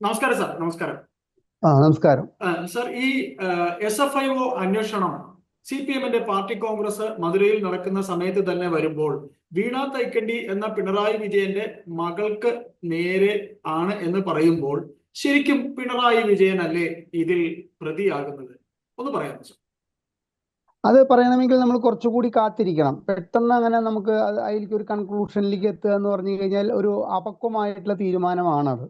നമസ്കാരം സാർ നമസ്കാരം. ആ നമസ്കാരം. സർ ഈ എസ് എഫ് ഐ ഒ അന്വേഷണം സി പി എമ്മിന്റെ പാർട്ടി കോൺഗ്രസ് മധുരയിൽ നടക്കുന്ന സമയത്ത് തന്നെ വരുമ്പോൾ വീണ തൈക്കണ്ടി എന്ന പിണറായി വിജയന്റെ മകൾക്ക് നേരെ ആണ് എന്ന് പറയുമ്പോൾ ശരിക്കും പിണറായി വിജയൻ അല്ലേ ഇതിൽ പ്രതിയാകുന്നത്? ഒന്ന് പറയാമോ സാർ? അത് പറയണമെങ്കിൽ നമ്മൾ കുറച്ചുകൂടി കാത്തിരിക്കണം. പെട്ടെന്ന് അങ്ങനെ നമുക്ക് അത് അതിലേക്ക് ഒരു കൺക്ലൂഷനിലേക്ക് എത്തുക എന്ന് പറഞ്ഞു കഴിഞ്ഞാൽ ഒരു അപക്വമായിട്ടുള്ള തീരുമാനമാണത്.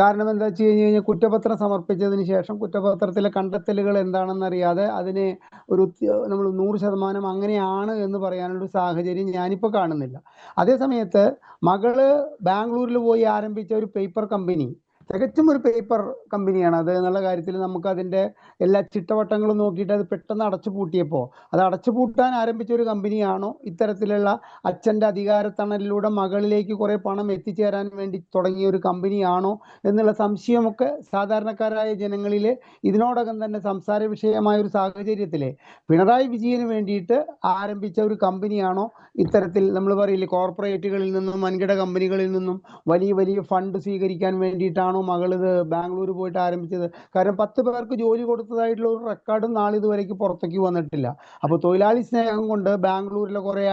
കാരണം എന്താ വെച്ച് കഴിഞ്ഞ് കഴിഞ്ഞാൽ കുറ്റപത്രം സമർപ്പിച്ചതിന് ശേഷം കുറ്റപത്രത്തിലെ കണ്ടെത്തലുകൾ എന്താണെന്നറിയാതെ അതിനെ ഒരു നമ്മൾ നൂറ് ശതമാനം അങ്ങനെയാണ് എന്ന് പറയാനുള്ള സാഹചര്യം ഞാനിപ്പോൾ കാണുന്നില്ല. അതേ സമയത്ത് മകൾ ബാംഗ്ലൂരിൽ പോയി ആരംഭിച്ച ഒരു പേപ്പർ കമ്പനി തികച്ചും ഒരു പേപ്പർ കമ്പനിയാണ് അത് എന്നുള്ള കാര്യത്തിൽ നമുക്ക് അതിന്റെ എല്ലാ ചിട്ടവട്ടങ്ങളും നോക്കിയിട്ട് അത് പെട്ടെന്ന് അടച്ചു പൂട്ടിയപ്പോൾ അത് അടച്ചു പൂട്ടാൻ ആരംഭിച്ച ഒരു കമ്പനിയാണോ ഇത്തരത്തിലുള്ള അച്ഛന്റെ അധികാരത്തണലിലൂടെ മകളിലേക്ക് കുറെ പണം എത്തിച്ചേരാൻ വേണ്ടി തുടങ്ങിയ ഒരു കമ്പനിയാണോ എന്നുള്ള സംശയമൊക്കെ സാധാരണക്കാരായ ജനങ്ങളിൽ ഇതിനോടകം തന്നെ സംസാര വിഷയമായ ഒരു സാഹചര്യത്തിൽ പിണറായി വിജയന് വേണ്ടിയിട്ട് ആരംഭിച്ച ഒരു കമ്പനിയാണോ ഇത്തരത്തിൽ നമ്മൾ പറയില്ലേ കോർപ്പറേറ്റുകളിൽ നിന്നും വൻകിട കമ്പനികളിൽ നിന്നും വലിയ വലിയ ഫണ്ട് സ്വീകരിക്കാൻ വേണ്ടിയിട്ടാണോ മകൾ ഇത് ബാംഗ്ലൂർ പോയിട്ട് ആരംഭിച്ചത്? കാരണം പത്ത് പേർക്ക് ജോലി കൊടുത്തതായിട്ടുള്ള ഒരു റെക്കോർഡും നാളെ ഇതുവരേക്ക് പുറത്തേക്ക് വന്നിട്ടില്ല. അപ്പോൾ തൊഴിലാളി സ്നേഹം കൊണ്ട് ബാംഗ്ലൂരിലെ കുറേ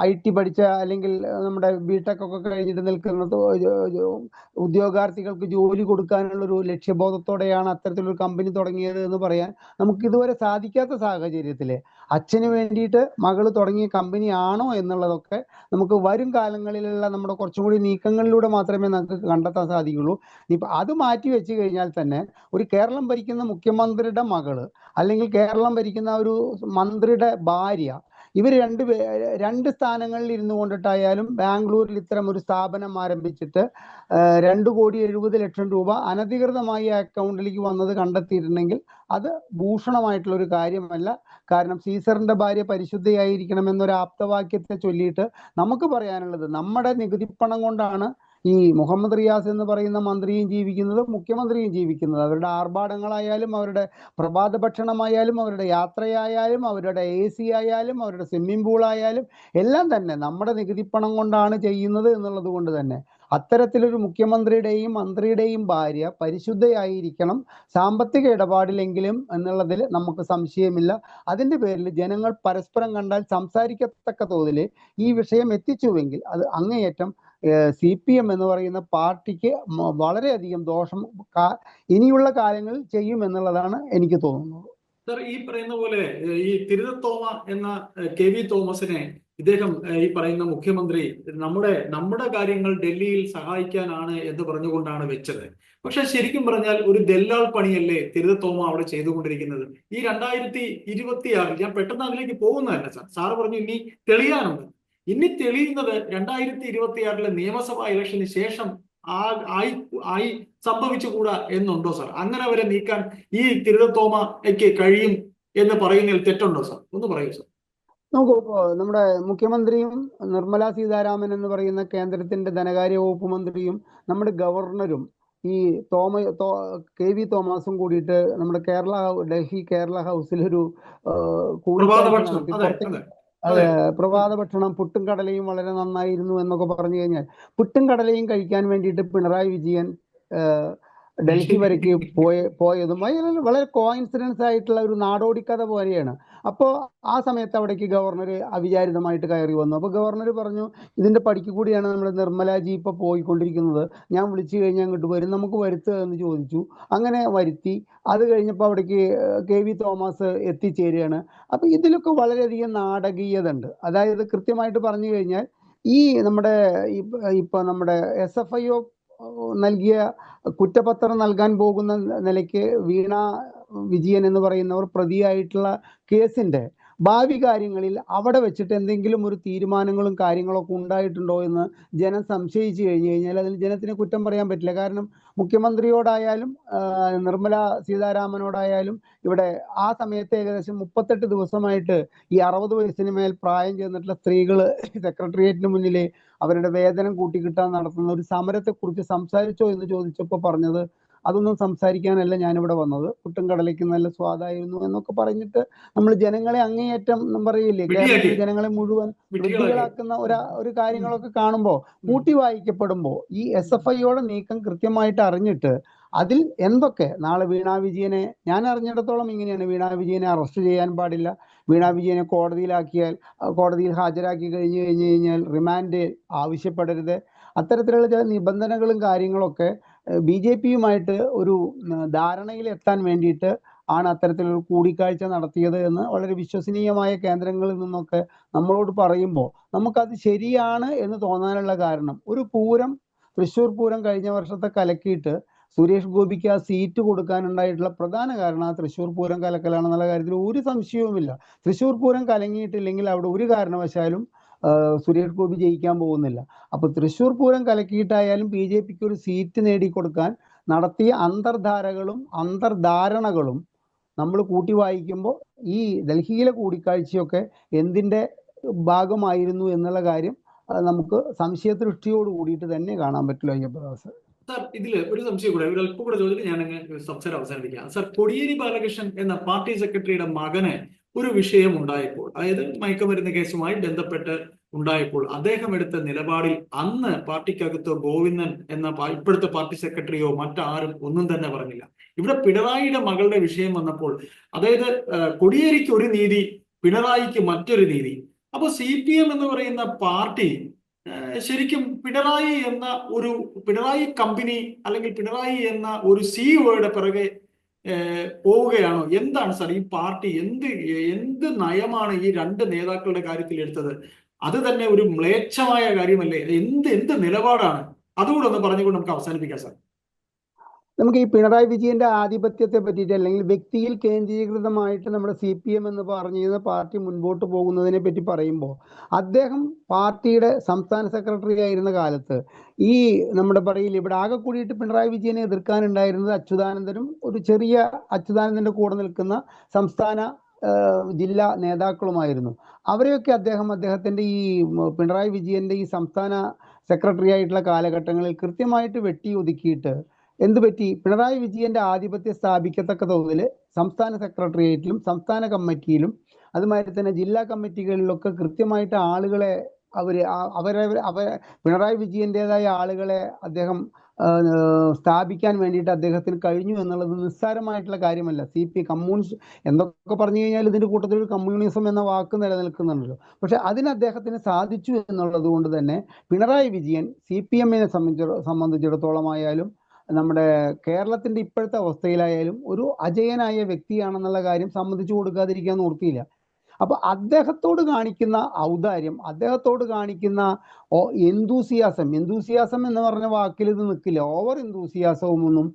ഐ ടി പഠിച്ച അല്ലെങ്കിൽ നമ്മുടെ ബിടെക് ഒക്കെ കഴിഞ്ഞിട്ട് നിൽക്കുന്ന ഉദ്യോഗാർത്ഥികൾക്ക് ജോലി കൊടുക്കാനുള്ള ഒരു ലക്ഷ്യബോധത്തോടെയാണ് അത്തരത്തിലൊരു കമ്പനി തുടങ്ങിയത് എന്ന് പറയാൻ നമുക്ക് ഇതുവരെ സാധിക്കാത്ത സാഹചര്യത്തിൽ. അച്ഛന് വേണ്ടിയിട്ട് മകൾ തുടങ്ങിയ കമ്പനി ആണോ എന്നുള്ളതൊക്കെ നമുക്ക് വരും കാലങ്ങളിലുള്ള നമ്മുടെ കുറച്ചും കൂടി നീക്കങ്ങളിലൂടെ മാത്രമേ നമുക്ക് കണ്ടെത്താൻ സാധിക്കുള്ളൂ. ഇനിയിപ്പോൾ അത് മാറ്റി വെച്ച് കഴിഞ്ഞാൽ തന്നെ ഒരു കേരളം ഭരിക്കുന്ന മുഖ്യമന്ത്രിയുടെ മകൾ അല്ലെങ്കിൽ കേരളം ഭരിക്കുന്ന ഒരു മന്ത്രിയുടെ ഭാര്യ ഇവർ രണ്ട് രണ്ട് സ്ഥാനങ്ങളിൽ ഇരുന്നു കൊണ്ടിട്ടായാലും ബാംഗ്ലൂരിൽ ഇത്തരം ഒരു സ്ഥാപനം ആരംഭിച്ചിട്ട് രണ്ട് കോടി എഴുപത് ലക്ഷം രൂപ അനധികൃതമായി അക്കൗണ്ടിലേക്ക് വന്നത് കണ്ടെത്തിയിട്ടുണ്ടെങ്കിൽ അത് ഭൂഷണമായിട്ടുള്ള ഒരു കാര്യമല്ല. കാരണം സീസറിന്റെ ഭാര്യ പരിശുദ്ധയായിരിക്കണം എന്നൊരു ആപ്തവാക്യത്തെ ചൊല്ലിയിട്ട് നമുക്ക് പറയാനുള്ളത് നമ്മുടെ നികുതിപ്പണം കൊണ്ടാണ് ഈ മുഹമ്മദ് റിയാസ് എന്ന് പറയുന്ന മന്ത്രിയും ജീവിക്കുന്നത് മുഖ്യമന്ത്രിയും ജീവിക്കുന്നത്. അവരുടെ ആർഭാടങ്ങളായാലും അവരുടെ പ്രഭാത ഭക്ഷണമായാലും അവരുടെ യാത്രയായാലും അവരുടെ എ സി ആയാലും അവരുടെ സ്വിമ്മിംഗ് ആയാലും എല്ലാം തന്നെ നമ്മുടെ നികുതിപ്പണം കൊണ്ടാണ് ചെയ്യുന്നത് എന്നുള്ളത് കൊണ്ട് തന്നെ അത്തരത്തിലൊരു മുഖ്യമന്ത്രിയുടെയും മന്ത്രിയുടെയും ഭാര്യ പരിശുദ്ധയായിരിക്കണം. സാമ്പത്തിക ഇടപാടിലെങ്കിലും എന്നുള്ളതിൽ നമുക്ക് സംശയമില്ല. അതിന്റെ പേരിൽ ജനങ്ങൾ പരസ്പരം കണ്ടാൽ സംസാരിക്കത്തക്ക തോതിൽ ഈ വിഷയം എത്തിച്ചുവെങ്കിൽ അത് അങ്ങേയറ്റം സി പി എം എന്ന് പറയുന്ന പാർട്ടിക്ക് വളരെയധികം ദോഷം ഇനിയുള്ള കാര്യങ്ങൾ ചെയ്യും എന്നുള്ളതാണ് എനിക്ക് തോന്നുന്നത്. സർ ഈ പറയുന്ന പോലെ ഈ തിരുതത്തോമ എന്ന കെ വി തോമസിനെ ഇദ്ദേഹം ഈ പറയുന്ന മുഖ്യമന്ത്രി നമ്മുടെ നമ്മുടെ കാര്യങ്ങൾ ഡൽഹിയിൽ സഹായിക്കാനാണ് എന്ന് പറഞ്ഞുകൊണ്ടാണ് വെച്ചത്. പക്ഷെ ശരിക്കും പറഞ്ഞാൽ ഒരു ദല്ലാൾ പണിയല്ലേ തിരുതത്തോമ അവിടെ ചെയ്തുകൊണ്ടിരിക്കുന്നത്? ഈ രണ്ടായിരത്തി ഇരുപത്തിയാറിൽ ഞാൻ പെട്ടെന്ന് അതിലേക്ക് പോകുന്നതല്ല സാർ. സാറ് പറഞ്ഞു ഇനി തെളിയാനുണ്ട്. ഇനി തെളിയുന്നത് രണ്ടായിരത്തി ഇരുപത്തിയാറിലെ നിയമസഭാ ഇലക്ഷന് ശേഷം ആയി ആയി സംഭവിച്ചുകൂടാ എന്നുണ്ടോ സാർ? അങ്ങനെ അവരെ നീക്കാൻ ഈ തിരുതത്തോമയ്ക്ക് കഴിയും എന്ന് പറയുന്നതിൽ തെറ്റുണ്ടോ സാർ? ഒന്ന് പറയൂ സാർ. നോക്കൂ നമ്മുടെ മുഖ്യമന്ത്രിയും നിർമ്മല സീതാരാമൻ എന്ന് പറയുന്ന കേന്ദ്രത്തിന്റെ ധനകാര്യ വകുപ്പ് മന്ത്രിയും നമ്മുടെ ഗവർണറും ഈ തോമ തോ- കെ വി തോമസും കൂടിയിട്ട് നമ്മുടെ കേരള ഡൽഹി കേരള ഹൗസിൽ ഒരു ആ, അതെ. പ്രഭാത ഭക്ഷണം പുട്ടും കടലയും വളരെ നന്നായിരുന്നു എന്നൊക്കെ പറഞ്ഞു കഴിഞ്ഞാൽ പുട്ടും കടലയും കഴിക്കാൻ വേണ്ടിയിട്ട് പിണറായി വിജയൻ ഡൽഹി വരയ്ക്ക് പോയ പോയതും വളരെ കോയിൻസിഡൻസ് ആയിട്ടുള്ള ഒരു നാടോടി കഥ പോലെയാണ്. അപ്പോൾ ആ സമയത്ത് അവിടേക്ക് ഗവർണർ അവിചാരിതമായിട്ട് കയറി വന്നു. അപ്പോൾ ഗവർണർ പറഞ്ഞു ഇതിന്റെ പടിക്ക് കൂടിയാണ് നമ്മുടെ നിർമ്മലാജി ഇപ്പോൾ പോയിക്കൊണ്ടിരിക്കുന്നത്. ഞാൻ വിളിച്ചു കഴിഞ്ഞാൽ അങ്ങോട്ട് വരും. നമുക്ക് വരുത്തുക എന്ന് ചോദിച്ചു. അങ്ങനെ വരുത്തി. അത് കഴിഞ്ഞപ്പോൾ അവിടേക്ക് കെ വി തോമസ് എത്തിച്ചേരുകയാണ്. അപ്പൊ ഇതിലൊക്കെ വളരെയധികം നാടകീയത ഉണ്ട് അതായത് കൃത്യമായിട്ട് പറഞ്ഞു കഴിഞ്ഞാൽ ഈ നമ്മുടെ ഇപ്പൊ നമ്മുടെ എസ് എഫ് ഐ ഒ നൽകിയ കുറ്റപത്രം നൽകാൻ പോകുന്ന നിലയ്ക്ക് വീണ വിജയൻ എന്ന് പറയുന്നവർ പ്രതിയായിട്ടുള്ള കേസിന്റെ ഭാവി കാര്യങ്ങളിൽ അവിടെ വെച്ചിട്ട് എന്തെങ്കിലും ഒരു തീരുമാനങ്ങളും കാര്യങ്ങളൊക്കെ ഉണ്ടായിട്ടുണ്ടോ എന്ന് ജനം സംശയിച്ചു കഴിഞ്ഞു കഴിഞ്ഞാൽ അതിൽ ജനത്തിന് കുറ്റം പറയാൻ പറ്റില്ല. കാരണം മുഖ്യമന്ത്രിയോടായാലും നിർമ്മല സീതാരാമനോടായാലും ഇവിടെ ആ സമയത്ത് ഏകദേശം മുപ്പത്തെട്ട് ദിവസമായിട്ട് ഈ അറുപത് വയസ്സിന് മേൽ പ്രായം ചെന്നിട്ടുള്ള സ്ത്രീകൾ സെക്രട്ടേറിയറ്റിന് മുന്നിൽ അവരുടെ വേതനം കൂട്ടിക്കിട്ടാൻ നടത്തുന്ന ഒരു സമരത്തെക്കുറിച്ച് സംസാരിച്ചോ എന്ന് ചോദിച്ചപ്പോൾ പറഞ്ഞത് അതൊന്നും സംസാരിക്കാനല്ല ഞാനിവിടെ വന്നത്. പുട്ടും കടലയ്ക്ക് നല്ല സ്വാദായിരുന്നു എന്നൊക്കെ പറഞ്ഞിട്ട് നമ്മൾ ജനങ്ങളെ അങ്ങേയറ്റം പറയില്ലേ? കേരളത്തിലെ ജനങ്ങളെ മുഴുവൻ വിഡ്ഢികളാക്കി വിഡ്ഢികളാക്കുന്ന ഒരു ഒരു കാര്യങ്ങളൊക്കെ കാണുമ്പോൾ കൂട്ടി വായിക്കപ്പെടുമ്പോൾ ഈ എസ് എഫ് ഐയുടെ നീക്കം കൃത്യമായിട്ട് അറിഞ്ഞിട്ട് അതിൽ എന്തൊക്കെ? നാളെ വീണാ വിജയനെ ഞാൻ അറിഞ്ഞിടത്തോളം ഇങ്ങനെയാണ്. വീണാ വിജയനെ അറസ്റ്റ് ചെയ്യാൻ പാടില്ല. വീണാ വിജയനെ കോടതിയിലാക്കിയാൽ കോടതിയിൽ ഹാജരാക്കി കഴിഞ്ഞു കഴിഞ്ഞു കഴിഞ്ഞാൽ റിമാൻഡ് ആവശ്യപ്പെടരുത്. അത്തരത്തിലുള്ള ചില നിബന്ധനകളും കാര്യങ്ങളൊക്കെ ബി ജെ പിയുമായിട്ട് ഒരു ധാരണയിൽ എത്താൻ വേണ്ടിയിട്ട് ആണ് അത്തരത്തിലൊരു കൂടിക്കാഴ്ച നടത്തിയത് എന്ന് വളരെ വിശ്വസനീയമായ കേന്ദ്രങ്ങളിൽ നിന്നൊക്കെ നമ്മളോട് പറയുമ്പോൾ നമുക്കത് ശരിയാണ് എന്ന് തോന്നാനുള്ള കാരണം. ഒരു പൂരം തൃശ്ശൂർ പൂരം കഴിഞ്ഞ വർഷത്തെ കലക്കിയിട്ട് സുരേഷ് ഗോപിക്ക് ആ സീറ്റ് കൊടുക്കാനുണ്ടായിട്ടുള്ള പ്രധാന കാരണം ആ തൃശ്ശൂർ പൂരം കലക്കലാണെന്നുള്ള കാര്യത്തിൽ ഒരു സംശയവുമില്ല. തൃശ്ശൂർ പൂരം കലങ്ങിയിട്ടില്ലെങ്കിൽ അവിടെ ഒരു കാരണവശാലും സുരേഷ് ഗോപി ജയിക്കാൻ പോകുന്നില്ല. അപ്പൊ തൃശ്ശൂർ പൂരം കലക്കിയിട്ടായാലും ബി ജെ പിക്ക് ഒരു സീറ്റ് നേടിക്കൊടുക്കാൻ നടത്തിയ അന്തർധാരകളും അന്തർധാരണകളും നമ്മൾ കൂട്ടി വായിക്കുമ്പോൾ ഈ ഡൽഹിയിലെ കൂടിക്കാഴ്ചയൊക്കെ എന്തിന്റെ ഭാഗമായിരുന്നു എന്നുള്ള കാര്യം നമുക്ക് സംശയദൃഷ്ടിയോട് കൂടിയിട്ട് തന്നെ കാണാൻ പറ്റില്ല അയ്യപ്പദാസ് സാർ. ഇതിൽ ഒരു സംശയം കൂടെ ഒരു അല്പം കൂടെ ചോദിച്ചിട്ട് ഞാൻ സംസാരം അവസാനിപ്പിക്കാം. സാർ കൊടിയേരി ബാലകൃഷ്ണൻ എന്ന പാർട്ടി സെക്രട്ടറിയുടെ മകന് ഒരു വിഷയം ഉണ്ടായപ്പോൾ അതായത് മയക്കുമരുന്ന് കേസുമായി ബന്ധപ്പെട്ട് ഉണ്ടായപ്പോൾ അദ്ദേഹം എടുത്ത നിലപാടിൽ അന്ന് പാർട്ടിക്കകത്ത് ഗോവിന്ദൻ എന്ന ഇപ്പോഴത്തെ പാർട്ടി സെക്രട്ടറിയോ മറ്റാരും ഒന്നും തന്നെ പറഞ്ഞില്ല. ഇവിടെ പിണറായിയുടെ മകളുടെ വിഷയം വന്നപ്പോൾ അതായത് കൊടിയേരിക്ക് ഒരു നീതി പിണറായിക്ക് മറ്റൊരു നീതി. അപ്പൊ സി പി എം എന്ന് പറയുന്ന പാർട്ടി ശരിക്കും പിണറായി എന്ന ഒരു പിണറായി കമ്പനി അല്ലെങ്കിൽ പിണറായി എന്ന ഒരു സിഇഒയുടെ പിറകെ പോവുകയാണോ? എന്താണ് സാർ ഈ പാർട്ടി എന്ത് എന്ത് നയമാണ് ഈ രണ്ട് നേതാക്കളുടെ കാര്യത്തിൽ എടുത്തത്? അത് തന്നെ ഒരു മ്ലേച്ഛമായ കാര്യമല്ലേ? എന്ത് എന്ത് നിലപാടാണ്? അതുകൂടെ ഒന്ന് പറഞ്ഞുകൊണ്ട് നമുക്ക് അവസാനിപ്പിക്കാം സാർ. നമുക്ക് ഈ പിണറായി വിജയന്റെ ആധിപത്യത്തെ പറ്റിയിട്ട് അല്ലെങ്കിൽ വ്യക്തിയിൽ കേന്ദ്രീകൃതമായിട്ട് നമ്മുടെ സി പി എം എന്ന് പറഞ്ഞിരുന്ന പാർട്ടി മുൻപോട്ട് പോകുന്നതിനെ പറ്റി പറയുമ്പോൾ അദ്ദേഹം പാർട്ടിയുടെ സംസ്ഥാന സെക്രട്ടറി ആയിരുന്ന കാലത്ത് ഈ നമ്മുടെ പറയിൽ ഇവിടെ ആകെ കൂടിയിട്ട് പിണറായി വിജയനെ എതിർക്കാനുണ്ടായിരുന്നത് അച്യുതാനന്ദനും ഒരു ചെറിയ അച്യുതാനന്ദന്റെ കൂടെ നിൽക്കുന്ന സംസ്ഥാന ജില്ലാ നേതാക്കളുമായിരുന്നു. അവരെയൊക്കെ അദ്ദേഹം അദ്ദേഹത്തിന്റെ ഈ പിണറായി വിജയന്റെ ഈ സംസ്ഥാന സെക്രട്ടറി ആയിട്ടുള്ള കാലഘട്ടങ്ങളിൽ കൃത്യമായിട്ട് വെട്ടി ഒതുക്കിയിട്ട് എന്ത് പറ്റി പിണറായി വിജയന്റെ ആധിപത്യം സ്ഥാപിക്കത്തക്ക തോതിൽ സംസ്ഥാന സെക്രട്ടേറിയറ്റിലും സംസ്ഥാന കമ്മിറ്റിയിലും അതുമാതിരി തന്നെ ജില്ലാ കമ്മിറ്റികളിലൊക്കെ കൃത്യമായിട്ട് ആളുകളെ അവർ അവരെ അവ പിണറായി വിജയന്റേതായ ആളുകളെ അദ്ദേഹം സ്ഥാപിക്കാൻ വേണ്ടിയിട്ട് അദ്ദേഹത്തിന് കഴിഞ്ഞു എന്നുള്ളത് നിസ്സാരമായിട്ടുള്ള കാര്യമല്ല. സി പി കമ്മ്യൂണിസ്റ്റ് എന്തൊക്കെ പറഞ്ഞു കഴിഞ്ഞാൽ ഇതിന്റെ കൂട്ടത്തിൽ ഒരു കമ്മ്യൂണിസം എന്ന വാക്ക് നിലനിൽക്കുന്നുണ്ടല്ലോ. പക്ഷെ അതിന് അദ്ദേഹത്തിന് സാധിച്ചു എന്നുള്ളത് കൊണ്ട് തന്നെ പിണറായി വിജയൻ സി പി എമ്മിനെ സംബന്ധിച്ചിടത്തോളം സംബന്ധിച്ചിടത്തോളമായാലും നമ്മുടെ കേരളത്തിന്റെ ഇപ്പോഴത്തെ അവസ്ഥയിലായാലും ഒരു അജയനായ വ്യക്തിയാണെന്നുള്ള കാര്യം സമ്മതിച്ചു കൊടുക്കാതിരിക്കാൻ ഓർത്തിയില്ല അപ്പൊ അദ്ദേഹത്തോട് കാണിക്കുന്ന ഔദാര്യം അദ്ദേഹത്തോട് കാണിക്കുന്ന എന്തൂസിയാസം എന്തൂസിയാസം എന്ന് പറഞ്ഞ വാക്കിൽ ഇത് നിൽക്കില്ല. ഓവർ എന്തൂസിയാസവും ഒന്നും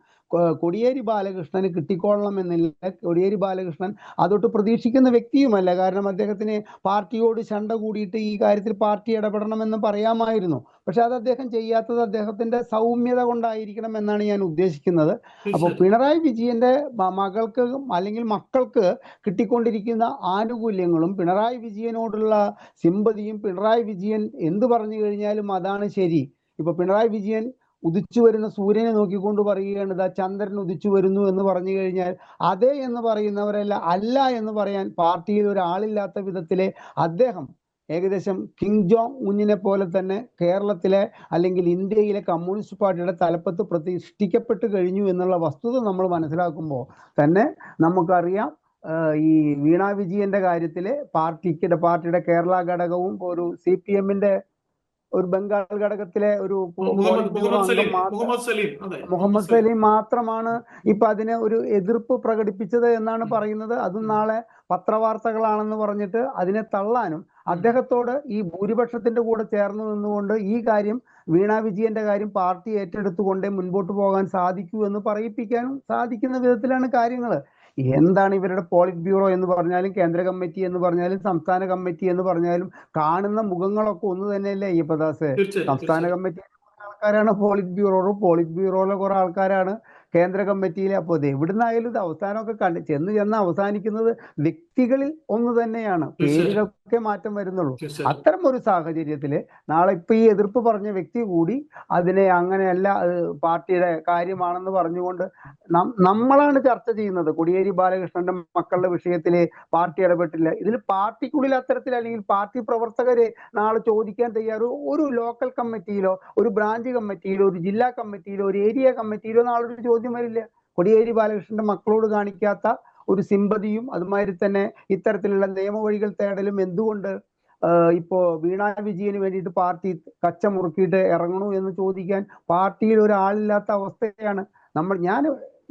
കൊടിയേരി ബാലകൃഷ്ണന് കിട്ടിക്കൊള്ളണം എന്നില്ല. കൊടിയേരി ബാലകൃഷ്ണൻ അതൊട്ട് പ്രതീക്ഷിക്കുന്ന വ്യക്തിയുമല്ല. കാരണം അദ്ദേഹത്തിന് പാർട്ടിയോട് ചണ്ട കൂടിയിട്ട് ഈ കാര്യത്തിൽ പാർട്ടി ഇടപെടണമെന്ന് പറയാമായിരുന്നു. പക്ഷെ അത് അദ്ദേഹം ചെയ്യാത്തത് അദ്ദേഹത്തിന്റെ സൗമ്യത കൊണ്ടായിരിക്കണം എന്നാണ് ഞാൻ ഉദ്ദേശിക്കുന്നത്. അപ്പോൾ പിണറായി വിജയന്റെ മകൾക്ക് അല്ലെങ്കിൽ മക്കൾക്ക് കിട്ടിക്കൊണ്ടിരിക്കുന്ന ആനുകൂല്യങ്ങളും പിണറായി വിജയനോടുള്ള സിമ്പതിയും പിണറായി വിജയൻ എന്ത് പറഞ്ഞു കഴിഞ്ഞാലും അതാണ് ശരി. ഇപ്പൊ പിണറായി വിജയൻ ഉദിച്ചു വരുന്ന സൂര്യനെ നോക്കിക്കൊണ്ട് പറയുകയാണ് ഇതാ ചന്ദ്രൻ ഉദിച്ചു വരുന്നു എന്ന് പറഞ്ഞു കഴിഞ്ഞാൽ അതെ എന്ന് പറയുന്നവരല്ല അല്ല എന്ന് പറയാൻ പാർട്ടിയിൽ ഒരാളില്ലാത്ത വിധത്തിലെ അദ്ദേഹം ഏകദേശം കിങ് ജോങ് ഉന്നിനെ പോലെ തന്നെ കേരളത്തിലെ അല്ലെങ്കിൽ ഇന്ത്യയിലെ കമ്മ്യൂണിസ്റ്റ് പാർട്ടിയുടെ തലപ്പത്ത് പ്രതിഷ്ഠിക്കപ്പെട്ട് കഴിഞ്ഞു എന്നുള്ള വസ്തുത നമ്മൾ മനസ്സിലാക്കുമ്പോൾ തന്നെ നമുക്കറിയാം ഈ വീണ വിജയന്റെ കാര്യത്തിൽ പാർട്ടിക്ക് പാർട്ടിയുടെ കേരള ഘടകവും ഒരു സി പി എമ്മിന്റെ ഒരു ബംഗാൾ ഘടകത്തിലെ ഒരു മുഹമ്മദ് സലീം മാത്രമാണ് ഇപ്പൊ അതിനെ ഒരു എതിർപ്പ് പ്രകടിപ്പിച്ചത് എന്നാണ് പറയുന്നത്. അതും നാളെ പത്രവാർത്തകളാണെന്ന് പറഞ്ഞിട്ട് അതിനെ തള്ളാനും അദ്ദേഹത്തോട് ഈ ഭൂരിപക്ഷത്തിന്റെ കൂടെ ചേർന്ന് നിന്നുകൊണ്ട് ഈ കാര്യം വീണ വിജയന്റെ കാര്യം പാർട്ടി ഏറ്റെടുത്തുകൊണ്ടേ മുൻപോട്ട് പോകാൻ സാധിക്കൂ എന്ന് പറയിപ്പിക്കാനും സാധിക്കുന്ന വിധത്തിലാണ് കാര്യങ്ങൾ എന്താണ് ഇവരുടെ പോളിറ്റ് ബ്യൂറോ എന്ന് പറഞ്ഞാലും കേന്ദ്ര കമ്മിറ്റി എന്ന് പറഞ്ഞാലും സംസ്ഥാന കമ്മിറ്റി എന്ന് പറഞ്ഞാലും കാണുന്ന മുഖങ്ങളൊക്കെ ഒന്ന് തന്നെയല്ലേ അയ്യപ്പദാസ്? സംസ്ഥാന കമ്മിറ്റി ആൾക്കാരാണ് പോളിറ്റ് ബ്യൂറോ പോളിറ്റ് ബ്യൂറോയിലെ കുറെ ആൾക്കാരാണ് കേന്ദ്ര കമ്മിറ്റിയിലെ അപ്പോൾ ഇത് എവിടുന്നായാലും ഇത് അവസാനമൊക്കെ കണ്ട് ചെന്ന് ചെന്ന് അവസാനിക്കുന്നത് വ്യക്തികളിൽ ഒന്ന് തന്നെയാണ്. പേരുകൾക്കൊക്കെ മാറ്റം വരുന്നുള്ളൂ. അത്തരം ഒരു സാഹചര്യത്തിൽ നാളെ ഇപ്പൊ ഈ എതിർപ്പ് പറഞ്ഞ വ്യക്തി കൂടി അതിനെ അങ്ങനെയല്ല പാർട്ടിയുടെ കാര്യമാണെന്ന് പറഞ്ഞുകൊണ്ട് നമ്മളാണ് ചർച്ച ചെയ്യുന്നത്. കൊടിയേരി ബാലകൃഷ്ണന്റെ മക്കളുടെ വിഷയത്തിൽ പാർട്ടി ഇടപെട്ടില്ല. ഇതിൽ പാർട്ടിക്കുള്ളിൽ അത്തരത്തിൽ അല്ലെങ്കിൽ പാർട്ടി പ്രവർത്തകരെ നാളെ ചോദിക്കാൻ തയ്യാറ് ഒരു ലോക്കൽ കമ്മിറ്റിയിലോ ഒരു ബ്രാഞ്ച് കമ്മിറ്റിയിലോ ഒരു ജില്ലാ കമ്മിറ്റിയിലോ ഒരു ഏരിയ കമ്മിറ്റിയിലോ നാളെ ഒരു ചോദ്യം വരില്ല കൊടിയേരി ബാലകൃഷ്ണന്റെ മക്കളോട് കാണിക്കാത്ത ഒരു സിമ്പതിയും അതുമാതിരി തന്നെ ഇത്തരത്തിലുള്ള നിയമവഴികൾ തേടലും എന്തുകൊണ്ട് ഇപ്പോ വീണ വിജയന് വേണ്ടിയിട്ട് പാർട്ടി കച്ച മുറുക്കിയിട്ട് ഇറങ്ങണു എന്ന് ചോദിക്കാൻ പാർട്ടിയിൽ ഒരാളില്ലാത്ത അവസ്ഥയാണ്. നമ്മൾ ഞാൻ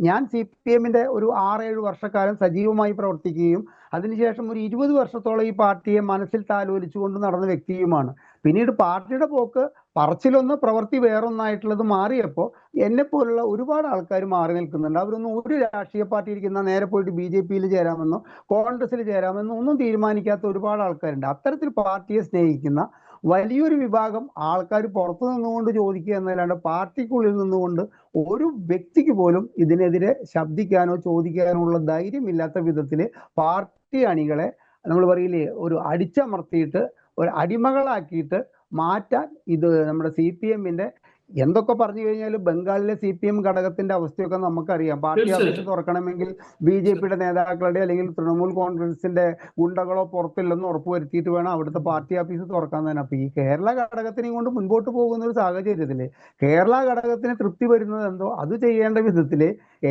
ഞാൻ സി പി എമ്മിന്റെ ഒരു ആറേഴ് വർഷക്കാലം സജീവമായി പ്രവർത്തിക്കുകയും അതിനുശേഷം ഒരു ഇരുപത് വർഷത്തോളം ഈ പാർട്ടിയെ മനസ്സിൽ താലോലിച്ചുകൊണ്ട് നടന്ന വ്യക്തിയുമാണ്. പിന്നീട് പാർട്ടിയുടെ പോക്ക് പറച്ചിലൊന്ന് പ്രവൃത്തി വേറൊന്നായിട്ടുള്ളത് മാറിയപ്പോൾ എന്നെ പോലുള്ള ഒരുപാട് ആൾക്കാർ മാറി നിൽക്കുന്നുണ്ട്. അവരൊന്നും ഒരു രാഷ്ട്രീയ പാർട്ടി ഇരിക്കുന്ന നേരെ പോയിട്ട് ബി ജെ പിയിൽ ചേരാമെന്നോ കോൺഗ്രസിൽ ചേരാമെന്നോ ഒന്നും തീരുമാനിക്കാത്ത ഒരുപാട് ആൾക്കാരുണ്ട്. അത്തരത്തിൽ പാർട്ടിയെ സ്നേഹിക്കുന്ന വലിയൊരു വിഭാഗം ആൾക്കാർ പുറത്തു നിന്നുകൊണ്ട് ചോദിക്കുക എന്നല്ലാണ്ട് പാർട്ടിക്കുള്ളിൽ നിന്നുകൊണ്ട് ഒരു വ്യക്തിക്ക് പോലും ഇതിനെതിരെ ശബ്ദിക്കാനോ ചോദിക്കാനോ ഉള്ള ധൈര്യമില്ലാത്ത വിധത്തിൽ പാർട്ടി അണികളെ നമ്മൾ പറയില്ലേ ഒരു അടിച്ചമർത്തിയിട്ട് ഒരു അടിമകളാക്കിയിട്ട് മാറ്റാൻ ഇത് നമ്മുടെ സി പി എമ്മിന്റെ എന്തൊക്കെ പറഞ്ഞു കഴിഞ്ഞാൽ ബംഗാളിലെ സി പി എം ഘടകത്തിന്റെ അവസ്ഥയൊക്കെ നമുക്കറിയാം. പാർട്ടി. ഓഫീസ് തുറക്കണമെങ്കിൽ ബി ജെ പിയുടെ നേതാക്കളുടെ അല്ലെങ്കിൽ തൃണമൂൽ കോൺഗ്രസിന്റെ ഗുണ്ടകളോ പുറത്തില്ലെന്ന് ഉറപ്പുവരുത്തിയിട്ട് വേണം അവിടുത്തെ പാർട്ടി ഓഫീസ് തുറക്കാൻ തന്നെ. അപ്പൊ ഈ കേരള ഘടകത്തിനെ കൊണ്ട് മുൻപോട്ട് പോകുന്ന ഒരു സാഹചര്യത്തിൽ കേരള ഘടകത്തിന് തൃപ്തി വരുന്നത് എന്തോ? അത് ചെയ്യേണ്ട വിധത്തിൽ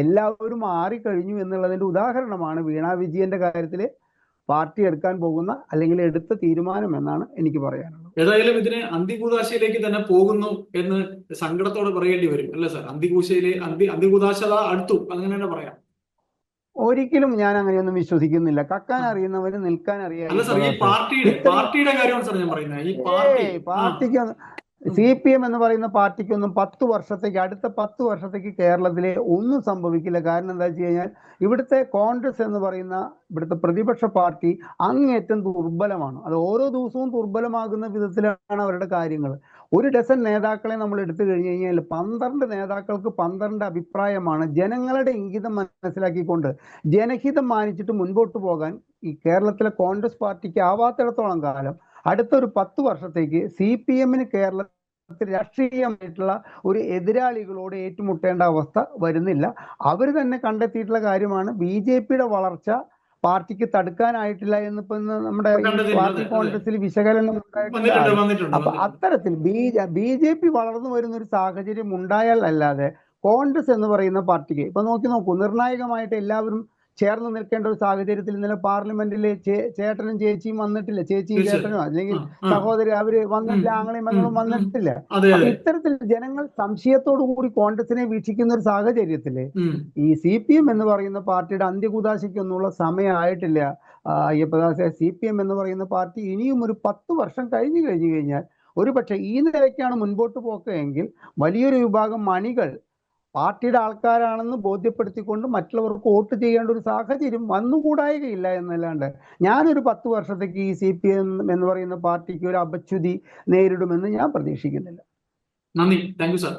എല്ലാവരും മാറിക്കഴിഞ്ഞു എന്നുള്ളതിന്റെ ഉദാഹരണമാണ് വീണ വിജയന്റെ കാര്യത്തിൽ പാർട്ടി എടുക്കാൻ പോകുന്ന അല്ലെങ്കിൽ എടുത്ത തീരുമാനം എന്നാണ് എനിക്ക് പറയാനുള്ളത്. ഏതായാലും ഇതിന് അന്തികൂതാശയിലേക്ക് തന്നെ പോകുന്നു എന്ന് സങ്കടത്തോടെ പറയേണ്ടി വരും. അല്ലേ സാർ? അന്തികൂശയിലെ അന്തി അന്തികൂതാശത അടുത്തു. അങ്ങനെ തന്നെ പറയാം. ഒരിക്കലും ഞാൻ അങ്ങനെയൊന്നും വിശ്വസിക്കുന്നില്ല. കക്കാൻ അറിയുന്നവര് നിൽക്കാൻ അറിയാം പാർട്ടിയുടെ പാർട്ടിയുടെ കാര്യമാണ് സാർ ഞാൻ പറയുന്നത്. ഈ പാർട്ടി പാർട്ടിക്ക് സി പി എം എന്ന് പറയുന്ന പാർട്ടിക്കൊന്നും പത്ത് വർഷത്തേക്ക് അടുത്ത പത്ത് വർഷത്തേക്ക് കേരളത്തിലെ ഒന്നും സംഭവിക്കില്ല. കാരണം എന്താ വെച്ച് കഴിഞ്ഞാൽ ഇവിടുത്തെ കോൺഗ്രസ് എന്ന് പറയുന്ന ഇവിടുത്തെ പ്രതിപക്ഷ പാർട്ടി അങ്ങേറ്റം ദുർബലമാണ്. അത് ഓരോ ദിവസവും ദുർബലമാകുന്ന വിധത്തിലാണ് അവരുടെ കാര്യങ്ങൾ. ഒരു ഡസൻ നേതാക്കളെ നമ്മൾ എടുത്തു കഴിഞ്ഞു കഴിഞ്ഞാൽ പന്ത്രണ്ട് നേതാക്കൾക്ക് പന്ത്രണ്ട് അഭിപ്രായമാണ് ജനങ്ങളുടെ ഇംഗിതം മനസ്സിലാക്കിക്കൊണ്ട് ജനഹിതം മാനിച്ചിട്ട് മുൻപോട്ട് പോകാൻ ഈ കേരളത്തിലെ കോൺഗ്രസ് പാർട്ടിക്ക് ആവാത്തിടത്തോളം കാലം അടുത്തൊരു പത്ത് വർഷത്തേക്ക് സി പി എമ്മിന് കേരളത്തിൽ രാഷ്ട്രീയമായിട്ടുള്ള ഒരു എതിരാളികളോട് ഏറ്റുമുട്ടേണ്ട അവസ്ഥ വരുന്നില്ല. അവർ തന്നെ കണ്ടെത്തിയിട്ടുള്ള കാര്യമാണ് ബി ജെ പിയുടെ വളർച്ച പാർട്ടിക്ക് തടുക്കാനായിട്ടില്ല എന്നിപ്പോ ഇന്ന് നമ്മുടെ പാർട്ടി. കോൺഗ്രസിൽ വിശകലനം ഉണ്ടായിട്ടുണ്ട്. അപ്പൊ അത്തരത്തിൽ ബി ബി ജെ പി വളർന്നു വരുന്ന ഒരു സാഹചര്യം ഉണ്ടായാൽ അല്ലാതെ കോൺഗ്രസ് എന്ന് പറയുന്ന പാർട്ടിക്ക് ഇപ്പൊ നോക്കി നോക്കൂ നിർണായകമായിട്ട് എല്ലാവരും ചേർന്ന് നിൽക്കേണ്ട ഒരു സാഹചര്യത്തിൽ ഇന്നലെ പാർലമെന്റിൽ ചേട്ടനും ചേച്ചിയും വന്നിട്ടില്ല. ചേച്ചിയും. ചേട്ടനും അല്ലെങ്കിൽ. സഹോദരി അവർ വന്നിട്ടില്ല ആങ്ങളെയും മകളും വന്നിട്ടില്ല. ഇത്തരത്തിൽ ജനങ്ങൾ സംശയത്തോടു കൂടി കോൺഗ്രസിനെ വീക്ഷിക്കുന്ന ഒരു സാഹചര്യത്തിൽ ഈ സി പി എം എന്ന് പറയുന്ന പാർട്ടിയുടെ അന്ത്യകുദാശയ്ക്കൊന്നുള്ള സമയമായിട്ടില്ല. അയ്യപ്പദാസ അയ്യപ്പദാസെ സി പി എം എന്ന് പറയുന്ന പാർട്ടി ഇനിയും ഒരു പത്ത് വർഷം കഴിഞ്ഞു കഴിഞ്ഞു കഴിഞ്ഞാൽ ഒരു പക്ഷേ ഈ നിലയ്ക്കാണ് മുൻപോട്ട് പോക്ക് എങ്കിൽ വലിയൊരു വിഭാഗം മണികൾ പാർട്ടിയുടെ ആൾക്കാരാണെന്ന് ബോധ്യപ്പെടുത്തിക്കൊണ്ട് മറ്റുള്ളവർക്ക് വോട്ട് ചെയ്യേണ്ട ഒരു സാഹചര്യം വന്നുകൂടായികയില്ല എന്നല്ലാണ്ട് ഞാനൊരു പത്ത് വർഷത്തേക്ക് ഈ സി പി എം എന്ന് പറയുന്ന പാർട്ടിക്ക് ഒരു അപച്യുതി നേരിടുമെന്ന് ഞാൻ പ്രതീക്ഷിക്കുന്നില്ല. നന്ദി. Thank you sir.